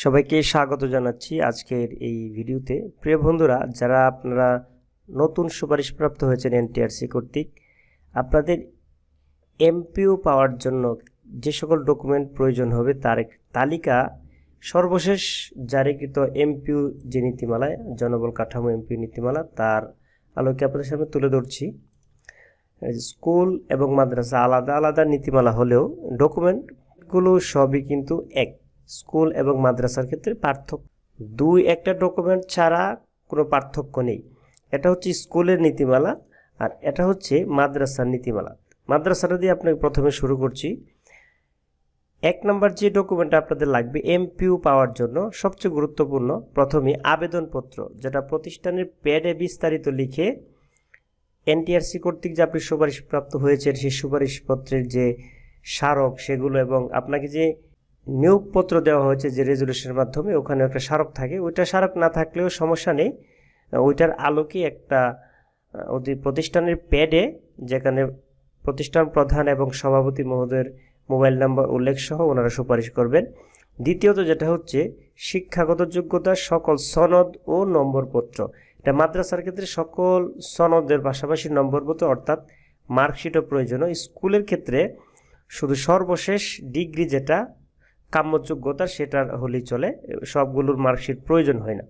সবাইকে স্বাগত জানাচ্ছি আজকের এই ভিডিওতে। প্রিয় বন্ধুরা, যারা আপনারা নতুন সুপারিশপ্রাপ্ত হয়েছেন এনটিআরসি কর্তৃক, আপনাদের এমপিও পাওয়ার জন্য যে সকল ডকুমেন্ট প্রয়োজন হবে তার এক তালিকা সর্বশেষ জারিকৃত এমপিউ যে নীতিমালায় জনবল কাঠামো এমপিউ নীতিমালা, তার আলোকে আপনাদের সামনে তুলে ধরছি। স্কুল এবং মাদ্রাসা আলাদা আলাদা নীতিমালা হলেও ডকুমেন্টগুলো সবই কিন্তু এক। স্কুল এবং মাদ্রাসার ক্ষেত্রে পার্থক্য। দুই, একটা ডকুমেন্ট ছাড়া কোনো পার্থক্য নেই। এটা হচ্ছে স্কুলের নীতিমালা আর এটা হচ্ছে মাদ্রাসার নীতিমালা। মাদ্রাসাটা দিয়ে আপনাকে প্রথমে শুরু করছি। এক নম্বর যে ডকুমেন্ট আপনাদের লাগবে এমপিউ পাওয়ার জন্য সবচেয়ে গুরুত্বপূর্ণ প্রথমে আবেদনপত্র, যেটা প্রতিষ্ঠানের প্যাডে বিস্তারিত লিখে এনটিআরসি কর্তৃক যে আপনি সুপারিশপ্রাপ্ত হয়েছেন, সেই সুপারিশপত্রের যে স্মারক, সেগুলো এবং আপনাকে যে নিয়োগপত্র দেওয়া হয়েছে যে রেজুলেশনের মাধ্যমে, ওখানে একটা স্মারক থাকে। ওইটা স্মারক না থাকলেও সমস্যা নেই। ওইটার আলোকে একটা ওদের প্রতিষ্ঠানের প্যাডে যেখানে প্রতিষ্ঠান প্রধান এবং সভাপতি মহোদয়ের মোবাইল নাম্বার উল্লেখ সহ ওনারা সুপারিশ করবেন। দ্বিতীয়ত যেটা হচ্ছে, শিক্ষাগত যোগ্যতা, সকল সনদ ও নম্বরপত্র। এটা মাদ্রাসার ক্ষেত্রে সকল সনদের পাশাপাশি নম্বরপত্র, অর্থাৎ মার্কশিটও প্রয়োজন স্কুলের ক্ষেত্রে শুধু সর্বশেষ ডিগ্রি যেটা কাম্যযোগ্যতা সেটার হলেই চলে, সবগুলোর মার্কশিট প্রয়োজন হয় না।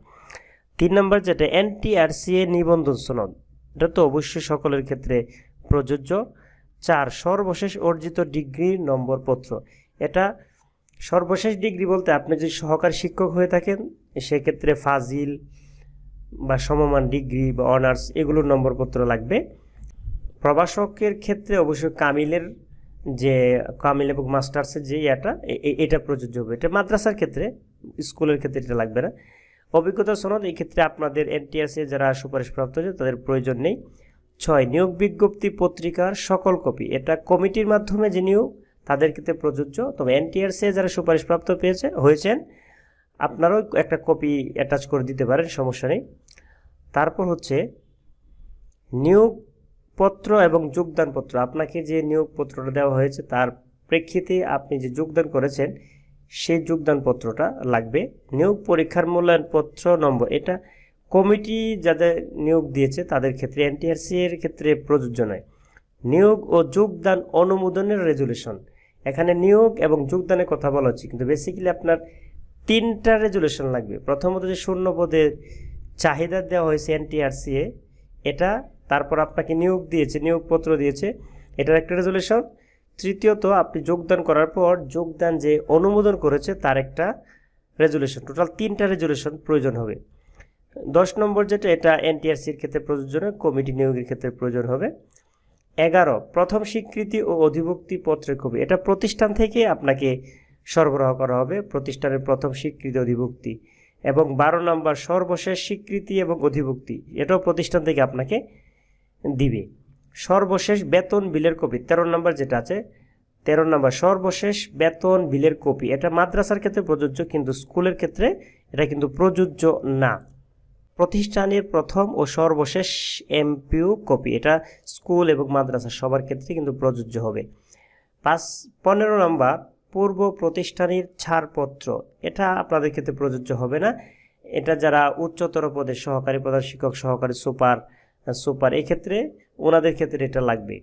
তিন নম্বর যেটা এনটিআরসিএ নিবন্ধন সনদ। এটা তো অবশ্যই সকলের ক্ষেত্রে প্রযোজ্য। চার, সর্বশেষ অর্জিত ডিগ্রি নম্বরপত্র এটা সর্বশেষ ডিগ্রি বলতে আপনি যদি সহকারী শিক্ষক হয়ে থাকেন, সেক্ষেত্রে ফাজিল বা সমমান ডিগ্রি বা অনার্স এগুলোর নম্বরপত্র লাগবে। প্রভাষকের ক্ষেত্রে অবশ্যই কামিলের যে কামিল এবং মাস্টার্সের যে এ- এটা প্রযোজ্য হবে। এটা মাদ্রাসার ক্ষেত্রে, স্কুলের ক্ষেত্রে এটা লাগবে না। অভিজ্ঞতা সনদ, এই ক্ষেত্রে আপনাদের এনটিআরসি যারা সুপারিশপ্রাপ্ত হয়েছে তাদের প্রয়োজন নেই। ছয়, নিয়োগ বিজ্ঞপ্তি পত্রিকার সকল কপি। এটা কমিটির মাধ্যমে যে নিয়োগ, তাদের ক্ষেত্রে প্রযোজ্য। তবে এনটিআরসি যারা সুপারিশপ্রাপ্ত পেয়েছে, হয়েছেন, আপনারাও একটা কপি অ্যাটাচ করে দিতে পারেন, সমস্যা নেই। তারপর হচ্ছে নিয়োগপত্র এবং যোগদানপত্র, আপনাকে যে নিয়োগপত্রটা দেওয়া হয়েছে তার প্রেক্ষিতে আপনি যে যোগদান করেছেন, সেই যোগদানপত্রটা লাগবে। নিয়োগ পরীক্ষার মূল্যায়নপত্র নম্বর, এটা কমিটি যাদের নিয়োগ দিয়েছে তাদের ক্ষেত্রে, এনটিআরসি এর ক্ষেত্রে প্রযোজ্য নয়। নিয়োগ ও যোগদান অনুমোদনের রেজুলেশন, এখানে নিয়োগ এবং যোগদানের কথা বলা হচ্ছে, কিন্তু বেসিক্যালি আপনার তিনটা রেজুলেশন লাগবে। প্রথমত যে শূন্য পদের চাহিদা দেওয়া হয়েছে এনটিআরসি এ, এটা তারপর আপনাকে নিয়োগ দিয়েছে, নিয়োগপত্র দিয়েছে। এটার একটা রেজুলেশন তৃতীয়ত, আপনি যোগদান করার পর যোগদান যে অনুমোদন করেছে, তার একটা রেজুলেশন টোটাল তিনটা রেজুলেশন প্রয়োজন হবে। দশ নম্বর যেটা, এটা এনটিআরসির ক্ষেত্রে প্রযোজ্য কমিটি নিয়োগের ক্ষেত্রে প্রয়োজন হবে। এগারো, প্রথম স্বীকৃতি ও অধিভুক্তি পত্রের কপি। এটা প্রতিষ্ঠান থেকে আপনাকে সরবরাহ করা হবে, প্রতিষ্ঠানের প্রথম স্বীকৃতি, অধিভুক্তি। এবং বারো নম্বর, সর্বশেষ স্বীকৃতি এবং অধিভুক্তি। এটাও প্রতিষ্ঠান থেকে আপনাকে দিবে। সর্বশেষ বেতন বিলের কপি, তেরো নম্বর যেটা আছে, তেরো নম্বর, সর্বশেষ বেতন বিলের কপি। এটা মাদ্রাসার ক্ষেত্রে প্রযোজ্য, কিন্তু স্কুলের ক্ষেত্রে এটা কিন্তু প্রযোজ্য না। প্রতিষ্ঠানের প্রথম ও সর্বশেষ এমপিউ কপি, এটা স্কুল এবং মাদ্রাসা সবার ক্ষেত্রে কিন্তু প্রযোজ্য হবে। পাঁচ, পনেরো নম্বর, পূর্ব প্রতিষ্ঠানের ছাড়পত্র, এটা আপনাদের ক্ষেত্রে প্রযোজ্য হবে না। এটা যারা উচ্চতর পদে সহকারী, প্রধান শিক্ষক, সহকারী, সুপার সুপার। এক্ষেত্রে ওনাদের ক্ষেত্রে এটা লাগবে।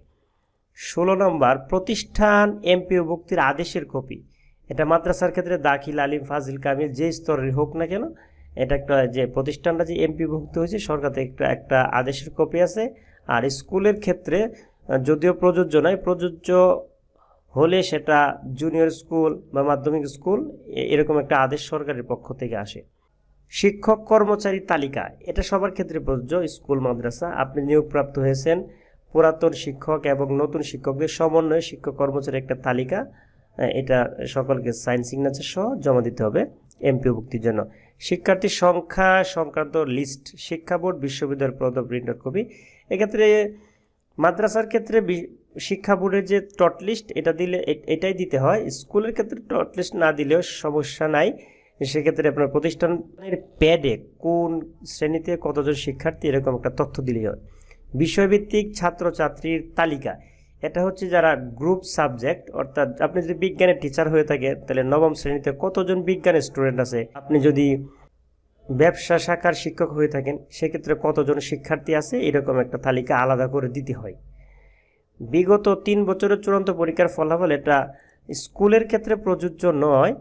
ষোলো নম্বর, প্রতিষ্ঠান এমপিও ভুক্তির আদেশের কপি। এটা মাদ্রাসার ক্ষেত্রে দাখিল, আলিম, ফাজিল, কামিল যে স্তরের হোক না কেন, এটা একটা যে প্রতিষ্ঠানটা যে এমপি ভুক্ত হয়েছে সরকার থেকে একটা একটা আদেশের কপি আছে। আর স্কুলের ক্ষেত্রে যদিও প্রযোজ্য নয়, প্রযোজ্য হলে সেটা জুনিয়র স্কুল বা মাধ্যমিক স্কুল এরকম একটা আদেশ সরকারের পক্ষ থেকে আসে। শিক্ষক কর্মচারী তালিকা, এটা সবার ক্ষেত্রে প্রযোজ্য। স্কুল, মাদ্রাসা, আপনি নিয়োগপ্রাপ্ত হয়েছেন। পুরাতন শিক্ষক এবং নতুন শিক্ষকদের সমন্বয়ে শিক্ষক কর্মচারী একটা তালিকা এটা সকলকে সাইন সিগনেচার সহ জমা দিতে হবে এমপিভুক্তির জন্য। শিক্ষার্থীর সংখ্যা সংক্রান্ত লিস্ট, শিক্ষা বোর্ড বিশ্ববিদ্যালয় প্রদ প্রিন্টার কপি। এক্ষেত্রে মাদ্রাসার ক্ষেত্রে শিক্ষা বোর্ডের যে টট লিস্ট, এটা দিলে এটাই দিতে হয়। স্কুলের ক্ষেত্রে টট লিস্ট না দিলেও সমস্যা নাই। সেক্ষেত্রে আপনার প্রতিষ্ঠানের প্যাডে কোন শ্রেণীতে কতজন শিক্ষার্থী, এরকম একটা তথ্য দিলেই হয়। বিষয়ভিত্তিক ছাত্রছাত্রীর তালিকা। এটা হচ্ছে যারা গ্রুপ সাবজেক্ট অর্থাৎ আপনি যদি বিজ্ঞানের টিচার হয়ে থাকেন তাহলে নবম শ্রেণীতে কতজন বিজ্ঞানের স্টুডেন্ট আছে? আপনি যদি ব্যবসা শাখার শিক্ষক হয়ে থাকেন, সেক্ষেত্রে কতজন শিক্ষার্থী আছে? এরকম একটা তালিকা আলাদা করে দিতে হয়। বিগত তিন বছরের চূড়ান্ত পরীক্ষার ফলাফল এটা স্কুলের ক্ষেত্রে প্রযোজ্য নয়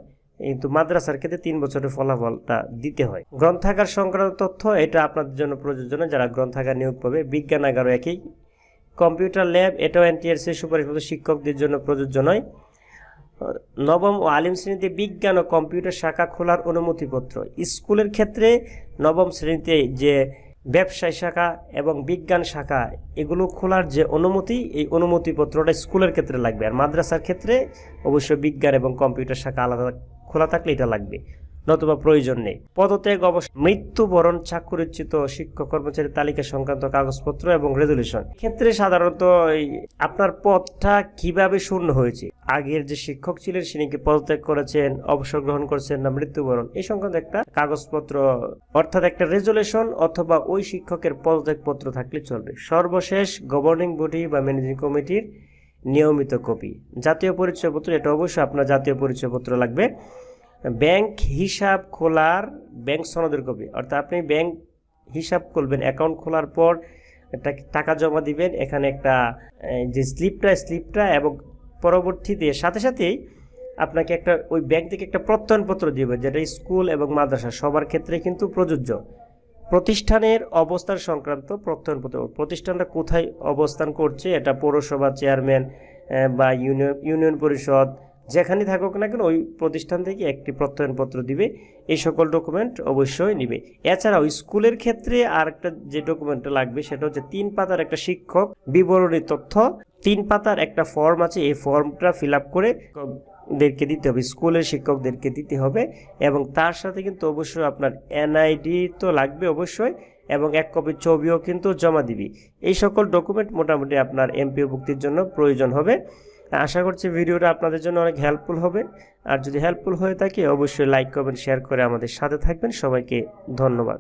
কিন্তু মাদ্রাসার ক্ষেত্রে তিন বছরের ফলাফলটা দিতে হয়। গ্রন্থাগার সংক্রান্ত তথ্য, এটা আপনাদের জন্য প্রযোজ্য যারা গ্রন্থাগার নিয়োগ পাবে বিজ্ঞানাগারও একই। কম্পিউটার ল্যাব এটাও এনটিআরসি সুপারিশপ্রাপ্ত শিক্ষকদের জন্য প্রযোজ্য নয়। নবম ও আলিম শ্রেণীতে বিজ্ঞান ও কম্পিউটার শাখা খোলার অনুমতিপত্র। স্কুলের ক্ষেত্রে নবম শ্রেণীতে যে ব্যবসায় শাখা এবং বিজ্ঞান শাখা, এগুলো খোলার যে অনুমতি, এই অনুমতিপত্রটা স্কুলের ক্ষেত্রে লাগবে। আর মাদ্রাসার ক্ষেত্রে অবশ্যই বিজ্ঞান এবং কম্পিউটার শাখা আলাদা খোলা থাকলে এটা লাগবে। নতুবা প্রয়োজন নেই। পদত্যাগ অবশ্য মৃত্যুবরণ চাকুরিচ্যুত শিক্ষক কর্মচারীর তালিকা সংক্রান্ত কাগজপত্র এবং রেজলিউশন। ক্ষেত্রে সাধারণত আপনার পদটা কীভাবে শূন্য হয়েছে? আগের যে শিক্ষক ছিলেন, তিনি কি পদত্যাগ করেছেন, অবসর গ্রহণ করেছেন না মৃত্যুবরণ? এই সংক্রান্ত একটা কাগজপত্র, অর্থাৎ একটা রেজলিউশন অথবা ওই শিক্ষকের পদত্যাগ পত্র থাকলে চলবে। সর্বশেষ গভর্নিং বডি বা ম্যানেজিং কমিটির নিয়মিত কপি। জাতীয় পরিচয়পত্র, এটা অবশ্যই আপনার জাতীয় পরিচয়পত্র লাগবে। ব্যাংক হিসাব খোলার, ব্যাংক সনদের কপি। অর্থাৎ আপনি ব্যাংক হিসাব খুলবেন, অ্যাকাউন্ট খোলার পর টাকা জমা দিবেন, এখানে একটা যে স্লিপটা স্লিপটা এবং পরবর্তীতে সাথে সাথেই আপনাকে একটা, ওই ব্যাংক থেকে একটা প্রত্যয়নপত্র দিবে, যেটা স্কুল এবং মাদ্রাসা সবার ক্ষেত্রে কিন্তু প্রযোজ্য। প্রতিষ্ঠানের অবস্থান সংক্রান্ত প্রত্যয়নপত্র। প্রতিষ্ঠানটা কোথায় অবস্থান করছে, এটা পৌরসভা চেয়ারম্যান বা ইউনিয়ন ইউনিয়ন পরিষদ যেখানে থাকুক না কেন, ওই প্রতিষ্ঠান থেকে একটি প্রত্যয়নপত্র দিবে, এই সকল ডকুমেন্ট অবশ্যই নিবে। এছাড়াও স্কুলের ক্ষেত্রে আর একটা যে ডকুমেন্টটা লাগবে, সেটা হচ্ছে তিন পাতার একটা শিক্ষক বিবরণী তথ্য। তিন পাতার একটা ফর্ম আছে, এই ফর্মটা ফিল করে দেরকে দিতে হবে, স্কুলের শিক্ষকদেরকে দিতে হবে এবং তার সাথে কিন্তু অবশ্যই আপনার এনআইডি তো লাগবে অবশ্যই এবং এক কপি ছবিও কিন্তু জমা দিবি। এই সকল ডকুমেন্ট মোটামুটি আপনার এমপিও ভুক্তির জন্য প্রয়োজন হবে। আশা করছি ভিডিওটা আপনাদের জন্য অনেক হেল্পফুল হবে। আর যদি হেল্পফুল হয়ে থাকে, অবশ্যই লাইক কমেন্ট শেয়ার করে আমাদের সাথে থাকবেন। সবাইকে ধন্যবাদ।